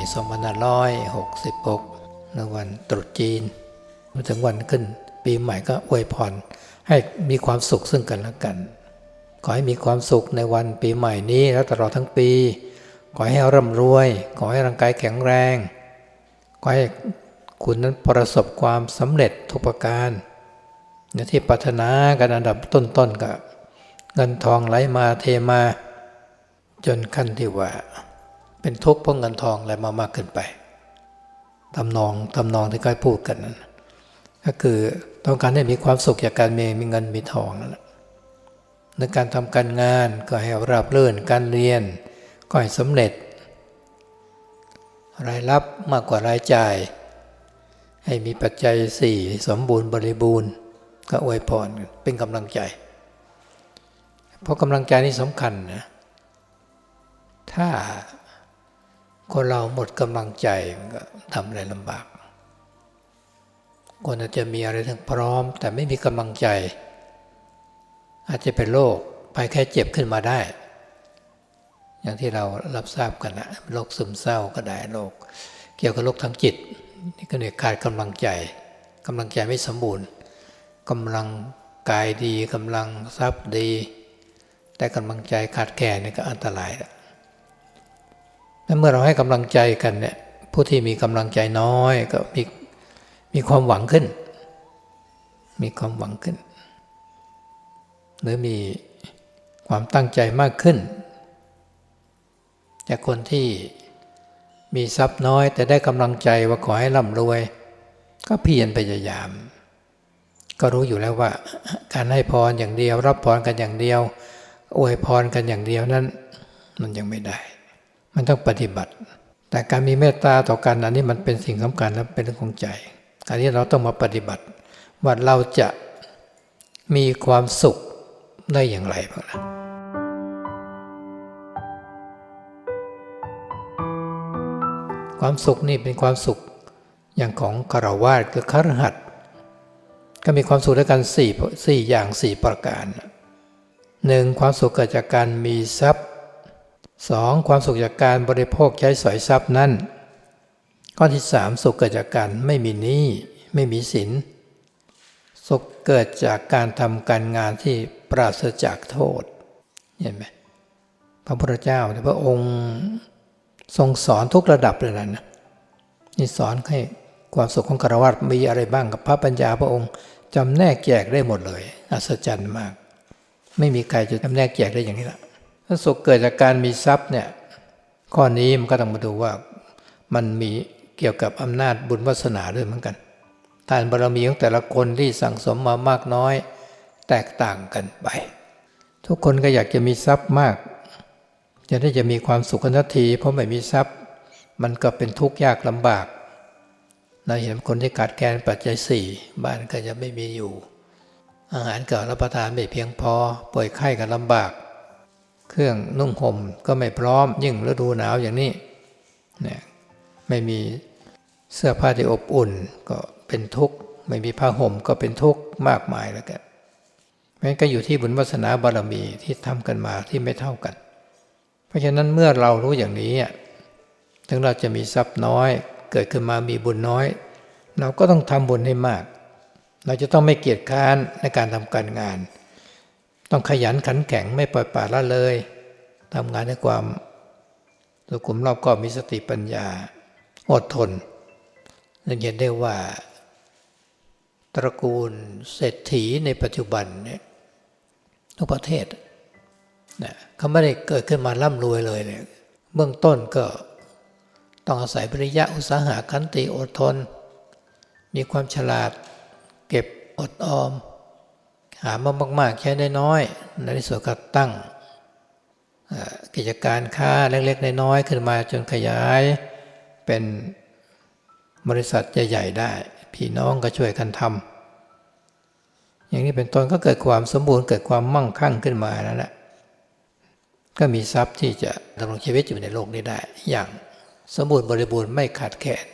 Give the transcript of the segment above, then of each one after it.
2566ในวันตรุษจีนมาถึงวันขึ้น ปีใหม่ก็อวยพรให้มีความสุขซึ่งกันและกัน ขอให้มีความสุขในวันปีใหม่นี้และตลอดทั้งปี ขอให้ร่ำรวย ขอให้ร่างกายแข็งแรง ขอให้คุณนั้นประสบความสำเร็จทุกประการในที่ปรารถนากันอันดับต้นๆกับเงินทองไหลมาเทมา จนขั้นที่ว่า เป็นทุกข์เพราะเงินทองไหลมามากขึ้นไปทำนองทำนองที่ก้อยพูดกันนั้นก็คือต้องการให้มีความสุขจากการมีมีเงินมีทองนั่นแหละในการทำการงานก็ให้ราบรื่นการเรียนก็ให้สำเร็จ รายรับมากกว่ารายจ่าย ให้มีปัจจัยสี่สมบูรณ์บริบูรณ์ ก็อวยพรเป็นกำลังใจ เพราะกำลังใจนี่สำคัญนะถ้า คนเราหมดกำลังใจมันก็ทำอะไรลำบาก คนอาจจะมีอะไรทั้งพร้อม แต่ไม่มีกำลังใจ อาจจะเป็นโรคภัยแค่เจ็บขึ้นมาได้ อย่างที่เรารับทราบกันนะโรคซึมเศร้าก็ได้โรคเกี่ยวกับโรคทางจิต นี่ก็เนี่ยขาดกำลังใจกำลังใจไม่สมบูรณ์กำลังกายดีกำลังทรัพย์ดี แต่กำลังใจขาดแคลนนี่ก็อันตรายแล้ว เมื่อเราให้กำลังใจกันเนี่ยผู้ที่มีกำลังใจน้อยก็มีมีความหวังขึ้น มีความหวังขึ้น หรือมีความตั้งใจมากขึ้น จากคนที่มีทรัพย์น้อย แต่ได้กำลังใจว่าขอให้ร่ำรวย ก็เพียรพยายาม ก็รู้อยู่แล้วว่า การให้พรอย่างเดียว รับพรกันอย่างเดียว อวยพรกันอย่างเดียวนั้น มันยังไม่ได้ มันต้องปฏิบัติ แต่การมีเมตตาต่อกันอันนี้มันเป็นสิ่งสำคัญและเป็นเรื่องของใจการที่เราต้องมาปฏิบัติว่าเราจะมีความสุขได้อย่างไรบ้างนะความสุขนี่เป็นความสุขอย่างของคารวาสคือคารหัดก็มีความสุขด้วยกันสี่สี่อย่างสี่ประการหนึ่งความสุขเกิดจากการมีทรัพย์ สองความสุขจากการบริโภคใช้สอยทรัพย์นั้น ข้อที่สามสุขเกิดจากการไม่มีหนี้ไม่มีสิน สุขเกิดจากการทำการงานที่ปราศจากโทษเห็นไหมพระพุทธเจ้าพระองค์ทรงสอนทุกระดับเลยนะนี่สอนให้ความสุขของคารวะมีอะไรบ้างกับพระปัญญาพระองค์จำแนกแจกได้หมดเลย อัศจรรย์มาก ไม่มีใครจะจำแนกแจกได้อย่างนี้ละ ถ้าสุขเกิดจากการมีทรัพย์เนี่ยข้อนี้มันก็ต้องมาดูว่ามันมีเกี่ยวกับอำนาจบุญวาสนาด้วยเหมือนกันทานบารมีของแต่ละคนที่สั่งสมมามากน้อย แตกต่างกันไป ทุกคนก็อยากจะมีทรัพย์มาก จะได้จะมีความสุขทันที เพราะไม่มีทรัพย์ มันก็เป็นทุกข์ยากลำบากเราเห็นคนที่ขาดแคลนปัจจัยสี่บ้านก็จะไม่มีอยู่ อาหารก็รับประทานไม่เพียงพอป่วยไข้ก็ลำบาก เครื่องนุ่งห่มก็ไม่พร้อมยิ่งฤดูหนาวอย่างนี้เนี่ยไม่มีเสื้อผ้าที่อบอุ่นก็เป็นทุกข์ ไม่มีผ้าห่มก็เป็นทุกข์มากมายแล้วกันมันก็อยู่ที่บุญวาสนาบารมีที่ทำกันมาที่ไม่เท่ากัน เพราะฉะนั้นเมื่อเรารู้อย่างนี้ถึงเราจะมีทรัพย์น้อย เกิดขึ้นมามีบุญน้อย เราก็ต้องทำบุญให้มาก เราจะต้องไม่เกียจค้านในการทำการงาน ต้องขยันขันแข็งไม่ปล่อยปละละเลยทำงานด้วยความสุขุมรอบก็มีสติปัญญาอดทนเราเห็นได้ว่า ตระกูลเศรษฐีในปัจจุบันเนี่ยทุกประเทศนะเขาไม่ได้เกิดขึ้นมาร่ำรวยเลยเนี่ยเบื้องต้นก็ต้องอาศัยปริยะอุตสาหะขันติอดทน มีความฉลาด เก็บอดออม หามามากๆ ใช้ได้น้อยในที่สุดก็ตั้งกิจการค้าเล็กๆ น้อยๆขึ้นมาจนขยายเป็นบริษัทใหญ่ๆได้ พี่น้องก็ช่วยกันทำอย่างนี้เป็นต้นก็เกิดความสมบูรณ์เกิดความมั่งคั่งขึ้นมาแล้วแหละก็มีทรัพย์ที่จะดำรงชีวิตอยู่ในโลกนี้ได้ อย่างสมบูรณ์บริบูรณ์ไม่ขาดแคลน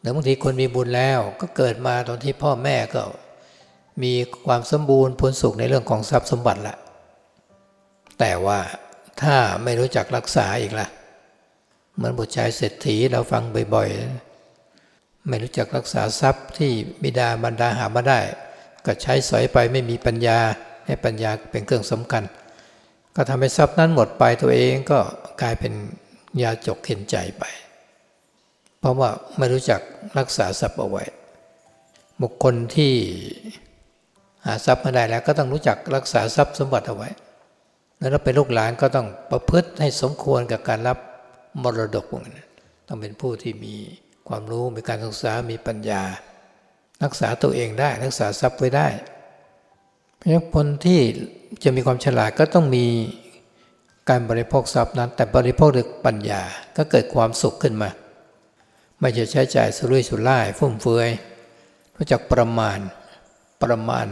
หรือบางทีคนมีบุญแล้วก็เกิดมาตอนที่พ่อแม่ก็ มีความสมบูรณ์พ้นสุขในเรื่องของทรัพย์สมบัติละแต่ว่าถ้าไม่รู้จักรักษาอีกละเหมือนบุตรชายเศรษฐีเราฟังบ่อยๆ ไม่รู้จักรักษาทรัพย์ที่บิดาบรรดาหามาได้ ก็ใช้สอยไปไม่มีปัญญาให้ปัญญาเป็นเครื่องสำคัญ ก็ทำให้ทรัพย์นั้นหมดไปตัวเองก็กลายเป็นยาจกเข็นใจไป เพราะว่าไม่รู้จักรักษาทรัพย์เอาไว้ บุคคลที่ ทรัพย์มาได้แล้วก็ต้องรู้จักรักษาทรัพย์สมบัติเอาไว้ แล้วเราเป็นลูกหลานก็ต้องประพฤติให้สมควรกับการรับมรดกพวกนั้นต้องเป็นผู้ที่มีความรู้มีการศึกษามีปัญญา รักษาตัวเองได้รักษาทรัพย์ไว้ได้เพราะฉะนั้นคนที่จะมีความฉลาดก็ต้องมีการบริโภคทรัพย์นั้น แต่บริโภคด้วยปัญญาก็เกิดความสุขขึ้นมา ไม่จะใช้จ่ายสุรุ่ยสุร่ายฟุ่มเฟือยรู้จักประมาณประมาณ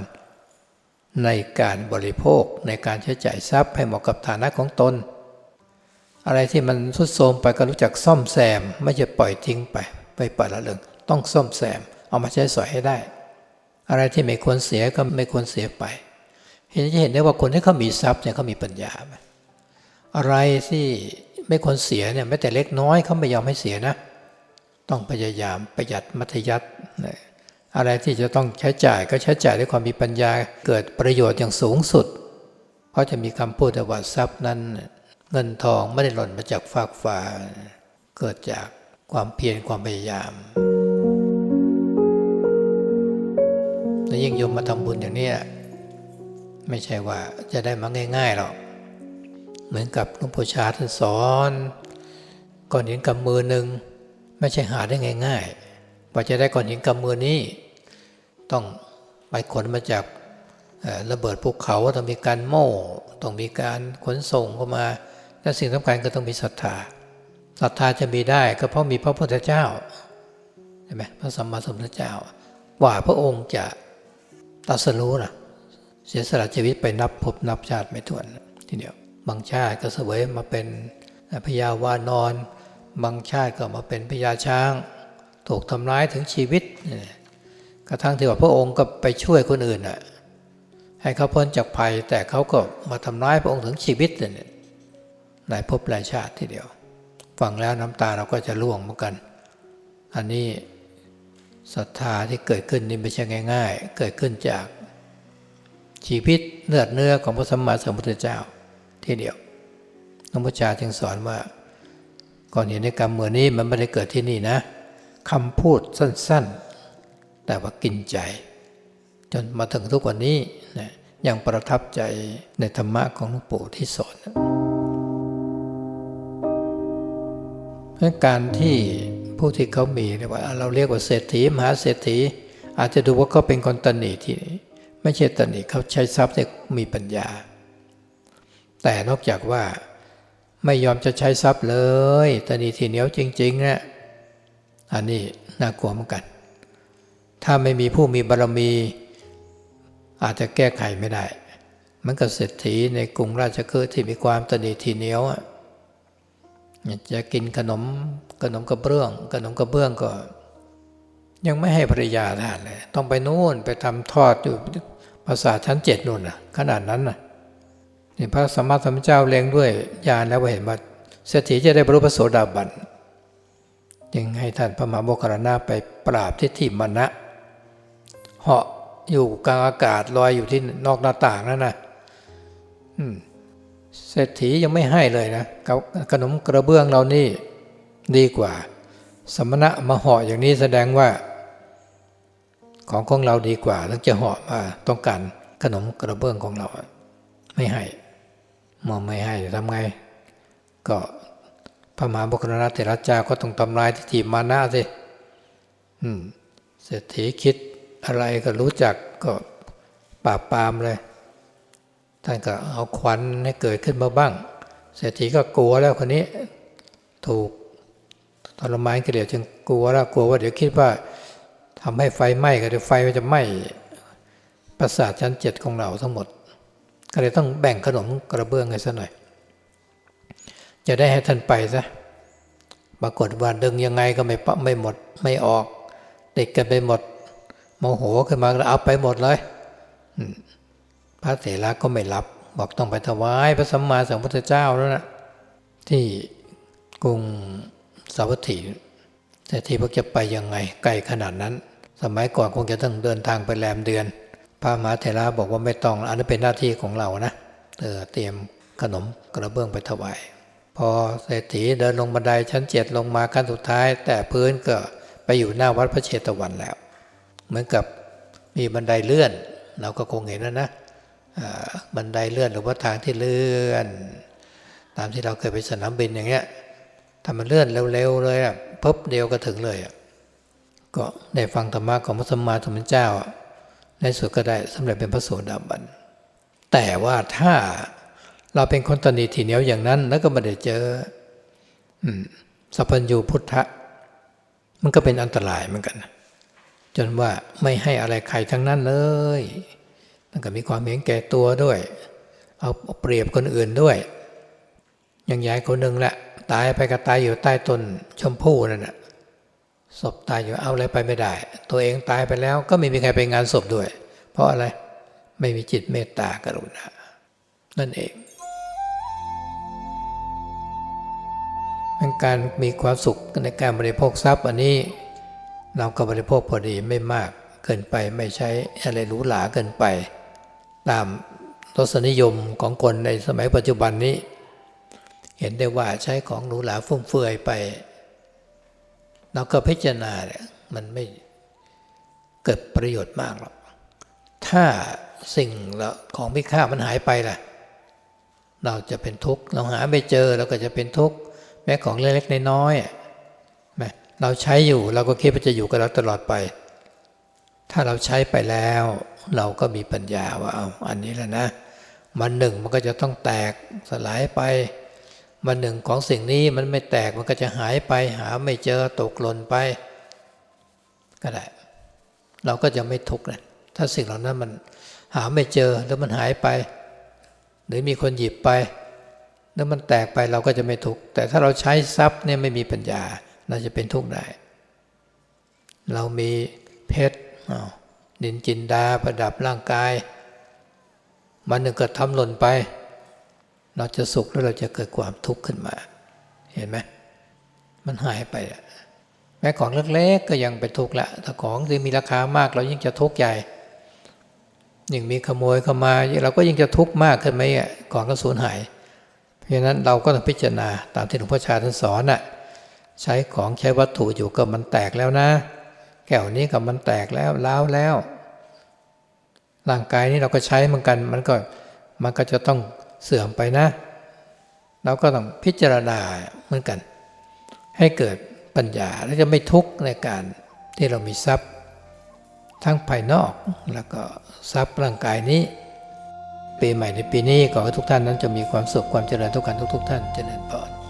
ในการบริโภคในการใช้จ่ายทรัพย์ให้เหมาะกับฐานะของตน อะไรที่มันทรุดโทรมไปก็รู้จักซ่อมแซม ไม่ใช่ปล่อยทิ้งไปไปปล่อยละเลยต้องซ่อมแซม เอามาใช้สอยให้ได้ อะไรที่ไม่ควรเสียก็ไม่ควรเสียไป เห็นจะเห็นได้ว่าคนที่เขามีทรัพย์เนี่ยเขามีปัญญาไหมอะไรที่ไม่ควรเสียเนี่ยแม้แต่เล็กน้อยเขาไม่ยอมให้เสียนะ ต้องพยายามประหยัดมัธยัตินะ อะไรที่จะต้องใช้จ่ายก็ใช้จ่ายด้วยความมีปัญญาเกิดประโยชน์อย่างสูงสุด เพราะจะมีคำพูดว่าทรัพย์นั้น เงินทองไม่ได้หล่นมาจากฟากฟ้า เกิดจากความเพียรความพยายามและยิ่งโยมมาทำบุญอย่างนี้ไม่ใช่ว่าจะได้มาง่ายๆหรอกเหมือนกับหลวงพ่อชาท่านสอนก้อนเหินกำมือหนึ่งไม่ใช่หาได้ง่าย ๆ กว่าจะได้ก้อนหินกำมือนี้ ต้องไปขนมาจากระเบิดภูเขาต้องมีการโม่ต้องมีการขนส่งเข้ามาและสิ่งสำคัญก็ต้องมีศรัทธาศรัทธาจะมีได้ก็เพราะมีพระพุทธเจ้าใช่ไหมพระสัมมาสัมพุทธเจ้า ว่าพระองค์จะตรัสรู้นะเสียสละชีวิตไปนับพบนับชาติไม่ถ้วนทีเดียวบางชาติก็เสวยมาเป็นพญาวานอน บางชาติก็มาเป็นพญาช้าง ถูกทำร้ายถึงชีวิต กระทั่งที่ว่าพระองค์ก็ไปช่วยคนอื่นน่ะให้เขาพ้นจากภัย แต่เขาก็มาทำร้ายพระองค์ถึงชีวิตเนี่ยหลายภพหลายชาติทีเดียว ฟังแล้วน้ำตาเราก็จะร่วงเหมือนกัน อันนี้ศรัทธาที่เกิดขึ้นนี่ไม่ใช่ง่าย ๆ เกิดขึ้นจากชีวิตเลือดเนื้อของพระสัมมาสัมพุทธเจ้าทีเดียวหลวงพ่อจาจึงสอนว่าก่อนเห็นในกรรมเมื่อนี้มันไม่ได้เกิดที่นี่นะ คำพูดสั้นๆ แต่ว่ากินใจ จนมาถึงทุกวันนี้นะยังประทับใจในธรรมะของหลวงปู่ที่สอนการที่ผู้ที่เขามีเรียกว่าเราเรียกว่าเศรษฐีมหาเศรษฐี อาจจะดูว่าเขาเป็นคนตนีที่ไม่ใช่ตนีเขาใช้ทรัพย์ที่มีปัญญา แต่นอกจากว่าไม่ยอมจะใช้ทรัพย์เลยตนีที่เหนียวจริงๆนะ อันนี้น่ากลัวเหมือนกัน ถ้าไม่มีผู้มีบารมี อาจจะแก้ไขไม่ได้ มันกับเศรษฐีในกรุงราชคฤห์ที่มีความตนีทีเหนียวจะกินขนมขนมกระเบื้อง ขนมกระเบื้องก็ ยังไม่ให้ภรรยาทานเลย ต้องไปนู่นไปทำทอดอยู่ภาษาชั้นเจ็ดนู่นนะขนาดนั้นน่ะนี่พระสัมมาสัมพุทธเจ้าเล็งด้วยญาณแล้วเห็นว่าเศรษฐีจะได้บรรลุพระโสดาบัน ยังให้ท่านพระมหาโมคคารณาไปปราบทิฏฐิมณะเหาะอยู่กลางอากาศลอยอยู่ที่นอกหน้าต่างนั่นนะเศรษฐียังไม่ให้เลยนะขนมกระเบื้องเรานี่ดีกว่า สมณะมาเหาะอย่างนี้แสดงว่า ของของเราดีกว่าต้องจะเหาะมาต้องการขนมกระเบื้องของเรา ไม่ให้มอไม่ให้ทำไง ก็ พระมหาบุคลาเถระเจ้าก็ต้องทำลายทิฏฐิมานะสิเศรษฐีคิดอะไรก็รู้จักก็ปราบปรามเลย ท่านก็เอาควันให้เกิดขึ้นมาบ้าง เศรษฐีก็กลัวแล้วคนนี้ ถูกทรมานกิเลสจึงกลัวแล้วกลัวว่าเดี๋ยวคิดว่าทำให้ไฟไหม้ก็เดี๋ยวไฟมันจะไหม้ประสาทชั้นเจ็ดของเราทั้งหมด ก็เลยต้องแบ่งขนมกระเบื้องให้ซะหน่อย จะได้ให้ท่านไปซะปรากฏว่าดึงยังไงก็ไม่ปะไม่หมดไม่ออกติดกันไปหมดโมโหขึ้นมาแล้วเอาไปหมดเลยพระเถระก็ไม่รับ บอกต้องไปถวายพระสัมมาสัมพุทธเจ้าแล้วนะที่กรุงสาวัตถีแต่ที่พวกจะไปยังไงไกลขนาดนั้น สมัยก่อนคงจะต้องเดินทางไปแรมเดือน พระมหาเถระบอกว่าไม่ต้องอันนั้นเป็นหน้าที่ของเรานะเออเตรียมขนมกระเบื้องไปถวาย พอเศรษฐีเดินลงบันไดชั้นเจ็ดลงมาขั้นสุดท้าย แต่พื้นก็ไปอยู่หน้าวัดพระเชตวันแล้ว เหมือนกับมีบันไดเลื่อน เราก็คงเห็นแล้วนะบันไดเลื่อนหรือว่าทางที่เลื่อน ตามที่เราเคยไปสนามบินอย่างเงี้ยถ้ามันเลื่อนเร็วๆเลยอะปุ๊บเดียวก็ถึงเลยอะก็ได้ฟังธรรมะของพระสัมมาสัมพุทธเจ้าในสุดก็ได้สำเร็จเป็นพระโสดาบันแต่ว่าถ้า เราเป็นคนตนีทีเหนียวอย่างนั้น แล้วก็ไม่ได้เจอสัพพัญญูพุทธะมันก็เป็นอันตรายเหมือนกัน จนว่าไม่ให้อะไรใครทั้งนั้นเลยมันก็มีความเห็นแก่ตัวด้วย เอาเปรียบคนอื่นด้วย อย่างยายคนหนึ่งแหละ ตายไปก็ตายอยู่ใต้ต้นชมพู่นั่นแหะศพตายอยู่เอาอะไรไปไม่ได้ ตัวเองตายไปแล้วก็ไม่มีใครไปงานศพด้วย เพราะอะไรไม่มีจิตเมตตากรุณานั่นเอง การมีความสุขในการบริโภคทรัพย์อันนี้ เราก็บริโภคพอดีไม่มากเกินไปไม่ใช้อะไรหรูหราเกินไป ตามรสนิยมของคนในสมัยปัจจุบันนี้ เห็นได้ว่าใช้ของหรูหราฟุ่มเฟือยไป เราก็พิจารณาเนี่ยมันไม่เกิดประโยชน์มากหรอกถ้าสิ่งละของมีค่ามันหายไปล่ะ เราจะเป็นทุกข์เราหาไม่เจอเราก็จะเป็นทุกข์ แม้ของเล็กๆน้อยๆเราใช้อยู่เราก็คิดว่าจะอยู่กับเราตลอดไป ถ้าเราใช้ไปแล้ว เราก็มีปัญญาว่าเอาอันนี้แหละนะมันหนึ่งมันก็จะต้องแตกสลายไป มันหนึ่งของสิ่งนี้มันไม่แตกมันก็จะหายไป หาไม่เจอตกหล่นไป ก็ได้เราก็จะไม่ทุกข์นะถ้าสิ่งเหล่านั้นมันหาไม่เจอแล้วมันหายไป หรือมีคนหยิบไป แล้วมันแตกไปเราก็จะไม่ทุกข์แต่ถ้าเราใช้ทรัพย์เนี่ยไม่มีปัญญา เราจะเป็นทุกข์ได้ เรามีเพชรอ้าวดินจินดาประดับร่างกาย มันหนึ่งก็ทำหล่นไป เราจะสุขแล้วเราจะเกิดความทุกข์ขึ้นมา เห็นไหมมันหายไป แม้ของเล็กๆก็ยังเป็นทุกข์ละถ้าของที่มีราคามากเรายิ่งจะทุกข์ใหญ่ยิ่งมีขโมยเข้ามาเราก็ยิ่งจะทุกข์มากขึ้นไหมอะของก็สูญหาย เพราะฉะนั้นเราก็ต้องพิจารณาตามที่หลวงพ่อชาท่านสอนน่ะใช้ของใช้วัตถุอยู่ก็มันแตกแล้วนะ แก้วนี้ก็มันแตกแล้วล้าวแล้ว ร่างกายนี้เราก็ใช้เหมือนกัน มันก็มันก็จะต้องเสื่อมไปนะ เราก็ต้องพิจารณาเหมือนกัน ให้เกิดปัญญาและจะไม่ทุกข์ในการที่เรามีทรัพย์ ทั้งภายนอกแล้วก็ทรัพย์ร่างกายนี้ ปีใหม่ในปีนี้ขอให้ทุกท่านนั้นจะมีความสุขความเจริญทุกกันทุก ๆ ท่านเจริญพร